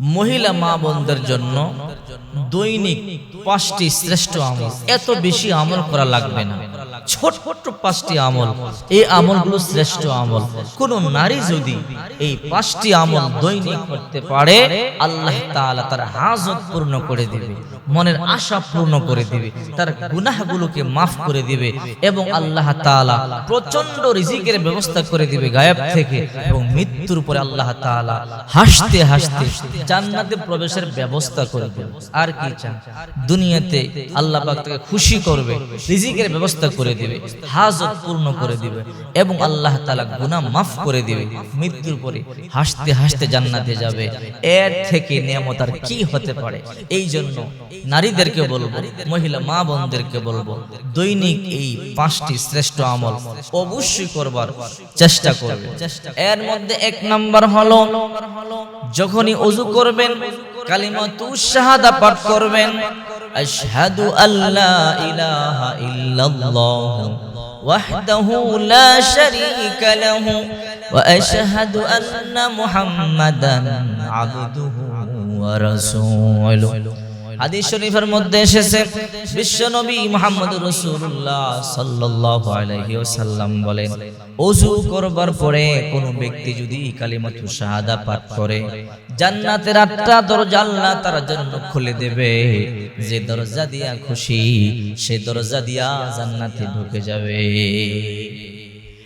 মহিলা মা বোনদের জন্য দৈনিক পাঁচটি শ্রেষ্ঠ আমল। এত বেশি আমল করা লাগবে না। ছোট ছোট পাঁচটি আমল। এই আমলগুলো শ্রেষ্ঠ আমল। কোন নারী যদি এই পাঁচটি আমল দৈনিক করতে পারে, আল্লাহ তাআলা তার হাজত পূর্ণ করে দিবে, মনের আশা পূর্ণ করে দিবে, তার গুনাহগুলোকে মাফ করে দিবে এবং আল্লাহ তাআলা প্রচণ্ড রিজিকের ব্যবস্থা করে দিবে গায়েব থেকে এবং মৃত্যুর পরে আল্লাহ তাআলা হাসতে হাসতে জান্নাতে প্রবেশের ব্যবস্থা করে দেবে আর কি চান? দুনিয়াতে আল্লাহ পাক তাকে খুশি করবে, রিজিকের ব্যবস্থা করে দিবে, হাজত পূর্ণ করে দিবে এবং আল্লাহ তাআলা গুনাহ মাফ করে দিবে। মৃত্যুর পরে হাসতে হাসতে জান্নাতে যাবে। এর থেকে নিয়ামত আর কি হতে পারে? এই জন্য নারীদেরকে বলব, মহিলা মা বোনদেরকে বলব, দৈনিক এই পাঁচটি শ্রেষ্ঠ আমল অবশ্যই করবার চেষ্টা করবে। এর মধ্যে এক নাম্বার হলো, যখনই অজু করবেন কালিমাতু শাহাদা পাঠ করবেন আশহাদু আল্লা ইলাহা ইল্লাল্লাহ وحده لا شريك له وأشهد أن محمدا عبده ورسوله হাদিস শরীফের মধ্যে এসেছে, বিশ্বনবী মুহাম্মদ রাসূলুল্লাহ সাল্লাল্লাহু আলাইহি ওয়াসাল্লাম বলেন, ওযু করবার পরে কোন ব্যক্তি যদি কালিমাতু শাহাদা পাঠ করে জান্নাতের আটটা দরজা আল্লাহ তার জন্য খুলে দেবে। যে দরজা দিয়া খুশি, সে দরজা দিয়া জান্নাতে ঢুকে যাবে।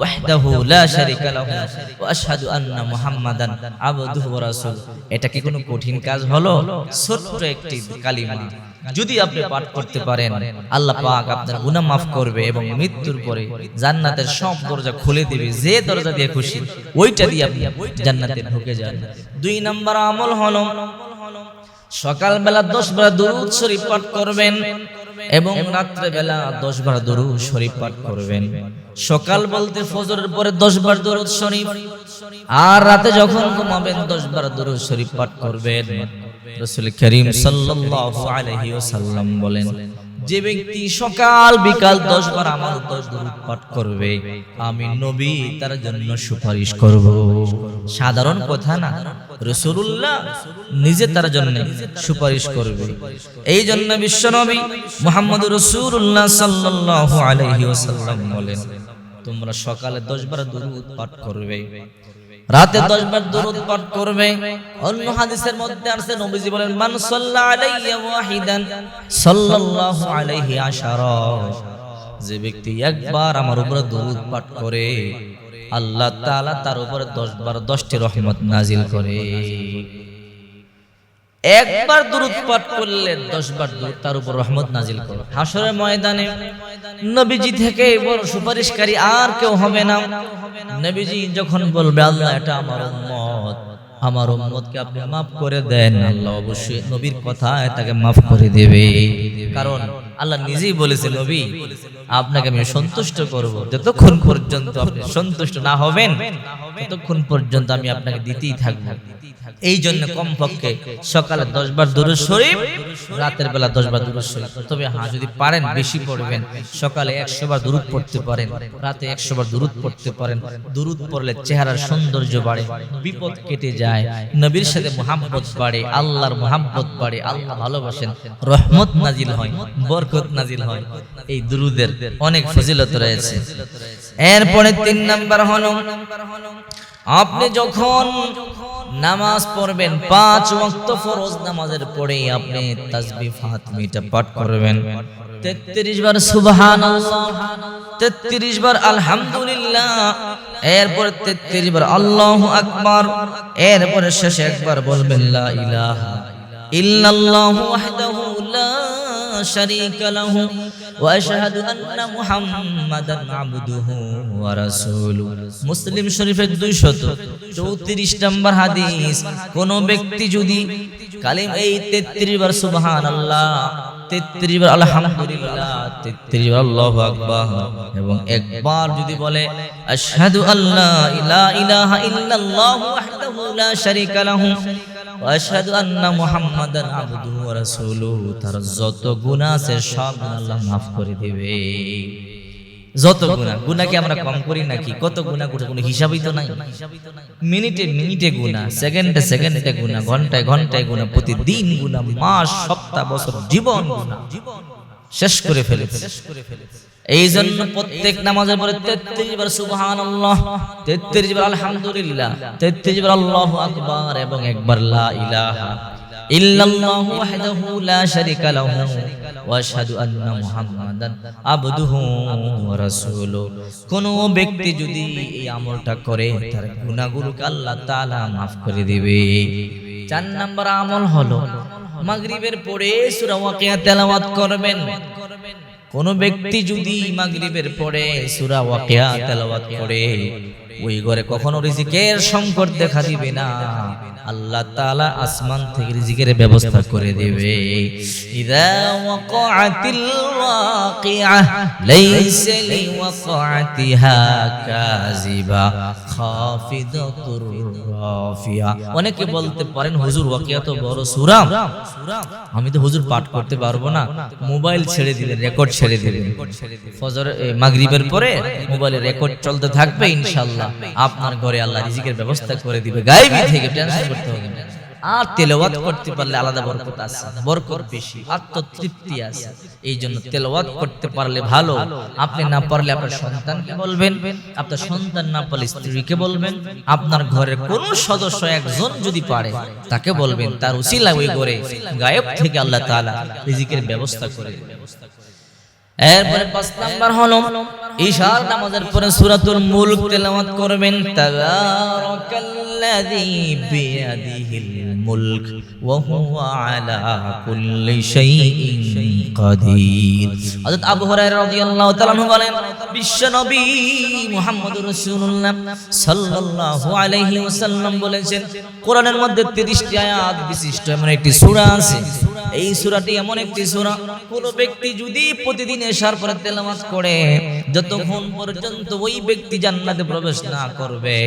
ওয়াহদাহু লা শারীকা লাহু ওয়া আশহাদু আন্না মুহাম্মাদান আবদুহু এটা কি কোনো কঠিন কাজ হলো? ছোট্ট একটি কালিমা। যদি আপনি পাঠ করতে পারেন, আল্লাহ পাক আপনার গুনাহ মাফ করবে এবং মৃত্যুর পরে জান্নাতের সব দরজা খুলে দিবে, যে দরজা দিয়ে খুশি, ওইটা দিয়ে আপনি জান্নাতে ঢুকে যান। দুই নাম্বার আমল হলো, সকালবেলা দশ বার দরুদ শরীফ পাঠ করবেন এবং রাত্রে বেলা দশ বার দরু শরীফ পাঠ করবেন। সকাল বলতে ফজরের পরে দশ বার দরুদ শরীফ, আর রাতে যখন ঘুমাবেন দশ বার দরুদ শরীফ পাঠ করবেন। রসুল করিম সাল্লাল্লাহু আলাইহি ওয়াসাল্লাম বলেন যে ব্যক্তি সকাল বিকাল দশ বার আমার দশ দরুদ পাঠ করবে, আমি নবী তার জন্য সুপারিশ করব। সাধারণ কথা না রসুল্লাহ নিজে তার জন্য সুপারিশ করবে। এই জন্য বিশ্বনবী মোহাম্মদ রসুল্লাহ সাল্লাল্লাহু আলাইহি ওয়াসাল্লাম বলেন, তোমরা সকালে দশ বার দরুদ পাঠ করবে। রাতে দশ বার দরুদ পাঠ করবে। অন্য হাদিসের মধ্যে আছে নবীজি বলেন মান সাল্লা আলাইয়া ওয়াহিদান সাল্লাল্লাহু আলাইহি আশারা। যে ব্যক্তি একবার আমার উপরে দরুদ পাঠ করে আল্লাহ তাআলা তার উপরে 10 বার 10টি রহমত নাজিল করে। একবার দরুদ পাঠ করলে 10 বার দরুদ তার উপর রহমত নাজিল করে হাসরের ময়দানে নবীজি থেকে বড় সুপারিশকারী আর কেউ হবে না। নবীজি যখন বলবে, আল্লাহ, এটা আমার উম্মত। আমার উম্মতকে আপনি মাফ করে দেন। আল্লাহ অবশ্যই নবীর কথায় তাকে মাফ করে দেবে। কারণ আল্লাহ নিজেই বলেছে, নবী আপনাকে আমি সন্তুষ্ট করব। যতক্ষণ পর্যন্ত আপনি সন্তুষ্ট না হবেন ততক্ষণ পর্যন্ত আমি আপনাকে দিতেই থাকব। এই জন্য কমপক্ষে সকালে দশ বার দুরুদ শরীফ রাতের বেলা দশ বার দুরুদ শরীফ। তবে হ্যাঁ যদি পারেন বেশি পড়বেন। সকালে একশো বার দুরুদ পড়তে পারেন। রাতে একশো বার দুরুদ পড়তে পারেন। দুরুদ পড়লে চেহারার সৌন্দর্য বাড়ে বিপদ কেটে যায়। নবীর সাথে মোহাম্মত বাড়ে আল্লাহর মোহাম্মত বাড়ে আল্লাহ ভালোবাসেন। রহমত নাজিল হয় বরকত নাজিল হয়। এই দুরুদের অনেক ফজিলত রয়েছে। এরপরে তিন নাম্বার হলো, আপনি যখন নামাজ পড়বেন, পাঁচ ওয়াক্ত ফরজ নামাজের পরে আপনি তাসবিহ ফাতিমিটা পাঠ করবেন। 33 বার সুবহানাল্লাহ 33 বার আলহামদুলিল্লাহ, এরপর 33 বার আল্লাহু আকবার, এরপরে শেষে একবার বলবেন লা ইলাহা ইল্লাল্লাহু ওয়াহদাহু লা ওয়া আশহাদু আন্না মুহাম্মাদান আবদুহু ওয়া রাসূলুহু মুসলিম শরীফের 234 নম্বর হাদিস, কোন ব্যক্তি যদি কালিম এই 33 বার সুবহানাল্লাহ 33 বার আলহামদুলিল্লাহ, তেত্রিশ বার আল্লাহু আকবার এবং একবার যদি বলে, আশহাদু আল্লা ইলাহা ইলাহা ইল্লাল্লাহু ওয়াহদাহু লা শারীকা লাহু আশহাদু আন্না মুহাম্মাদান আবদুহু ওয়া রাসূলুহু। তার যত গুনাহ আছে সব আল্লাহ করে যত গুণাকে আমরা কম করি নাকি কত গুণা করে কোনো হিসাবই তো নাই। মিনিটে মিনিটে গুণা সেকেন্ডে সেকেন্ডে গুণা ঘন্টায় ঘন্টায় গুণা প্রতিদিন গুণা মাস, সপ্তাহ, বছর, জীবন গুণা শেষ করে ফেলেছে। এই জন্য প্রত্যেক নামাজের পরে তেত্রিশ বার সুবহান আল্লাহ বার আলহামদুলিল্লাহ, তেত্রিশ বার আকবার এবং একবার লা ইলাহা ইল্লাল্লাহু ওয়াহদাহু লা লাহু ওয়া আশহাদু আন্না মুহাম্মাদান আবদুহু ওয়া কোন ব্যক্তি যদি এই আমলটা করে, তার গুনাহগুলোকে আল্লাহ তাআলা maaf করে দিবে। চার নাম্বার আমল হলো, মাগরিবের পরে সূরা ওয়াকিয়া তেলাওয়াত করবেন। কোন ব্যক্তি যদি মাগরিবের পরে সুরা ওয়াকিয়া তেলাওয়াত করে ওই ঘরে কখনো রিজিকের সংকট দেখা দিবে না। আল্লাহ তাআলা আসমান থেকে রিজিকের ব্যবস্থা করে দেবে। ইদা ওয়াকাতিল ওয়াকিআ, লাইসা লিওয়াকাতিহা কাযিবা, খাফিদাতুর রাফিয়া। অনেকে বলতে পারেন, হুজুর, ওয়াকিয়া তো বড় সূরা আমি তো হুজুর পাঠ করতে পারব না। মোবাইল ছেড়ে দিলেন, রেকর্ড ছেড়ে দিলেন। ফজর মাগরিবের পরে মোবাইলে রেকর্ড চলতে থাকবে, ইনশাআল্লাহ। আপনার ঘরে আল্লাহ রিজিকের ব্যবস্থা করে দিবে। গায়েবী থেকে টেনশন করতে হবে। আর তেলাওয়াত করতে পারলে আলাদা বরকত আছে বরকত বেশি, আত্মতৃপ্তি আছে। এই জন্য তেলাওয়াত করতে পারলে ভালো। আপনি না পারলে আপনার সন্তানকে বলবেন, আপনার সন্তান না পারলে স্ত্রীকে বলবেন, আপনার ঘরের কোন সদস্য একজন যদি পারে, তাকে বলবেন, তার উসিলা ওই করে গায়েব থেকে আল্লাহ তাআলা রিজিকের ব্যবস্থা করে এরপরে পাঁচ নাম্বার হলো ঈশার নামাজের পরে সূরাতুল মুলক তেলাওয়াত করবেন, তাবারাকাল্লাযী বিয়াদিহিল মুলক ওয়া হুয়া আলা কুল্লি শাইইন কাদির হযরত আবু হুরায়রা রাদিয়াল্লাহু তাআলা বলেন বিশ্বনবী মুহাম্মদুর রাসূলুল্লাহ সাল্লাল্লাহু আলাইহি ওয়াসাল্লাম বলেছেন, কোরআনের মধ্যে 30টি আয়াত বিশিষ্ট, এমন একটি সূরা আছে। এই সূরাটি এমন একটি সূরা, কোন ব্যক্তি যদি প্রতিদিন এশার পরে তেলাওয়াত করে, যতক্ষণ পর্যন্ত ওই ব্যক্তি জান্নাতে প্রবেশ না করবে,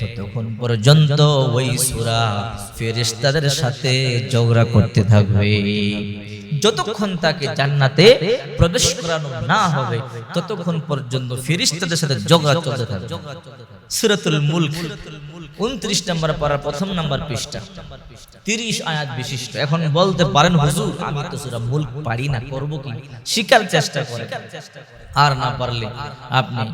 ততক্ষণ পর্যন্ত ওই সূরা ফেরেশতাদের সাথে ঝগড়া করতে থাকবে। যতক্ষণ তাকে জান্নাতে প্রবেশ করানো না হবে, ততক্ষণ পর্যন্ত ফেরেশতাদের সাথে ঝগড়া চলতে থাকবে। সূরাতুল মুলক। 29 নম্বর পারার প্রথম নাম্বার পৃষ্ঠা। 30 আয়াত বিশিষ্ট। এখন বলতে পারেন হুজুর আমি তো সূরা মুলক পারি না করব কি? শিকার চেষ্টা করে। আর না পারলে আপনি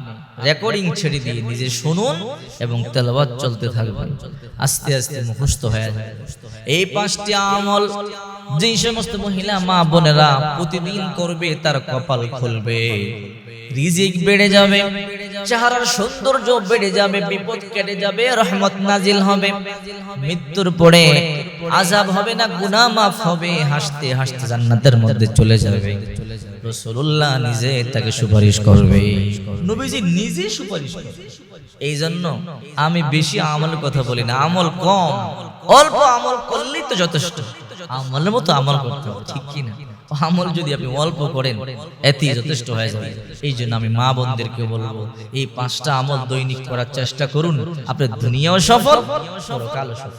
রেকর্ডিং ছেড়ে দিয়ে নিজে শুনুন এবং তেলাওয়াত চলতে থাকবেন আস্তে আস্তে মুখস্থ হয়ে যাবে। এই পাঁচটি আমল যে সমস্ত মহিলা মা বোনেরা প্রতিদিন করবে তার কপাল খুলবে। রিজিক বেড়ে যাবে। চেহারার সৌন্দর্য বেড়ে যাবে, বিপদ কেটে যাবে, রহমত নাজিল হবে। মৃত্যুর পরে আজাব হবে না, গুনাহ মাফ হবে, হাসতে হাসতে জান্নাতের মধ্যে চলে যাবে। রাসূলুল্লাহ নিজে তাকে সুপারিশ করবে। নিজে সুপারিশ করবে। এই জন্য আমি বেশি আমলের কথা বলি না, আমল কম। অল্প আমল করলেই তো যথেষ্ট। আমলের মতো আমল করতে ঠিক কি আমল যদি আপনি অল্প করেন, এতেই যথেষ্ট হয়ে যাবে। এই জন্য আমি মা বোনদেরকে বলব, এই পাঁচটা আমল দৈনিক করার চেষ্টা করুন। আপনার দুনিয়াও সফল সফল।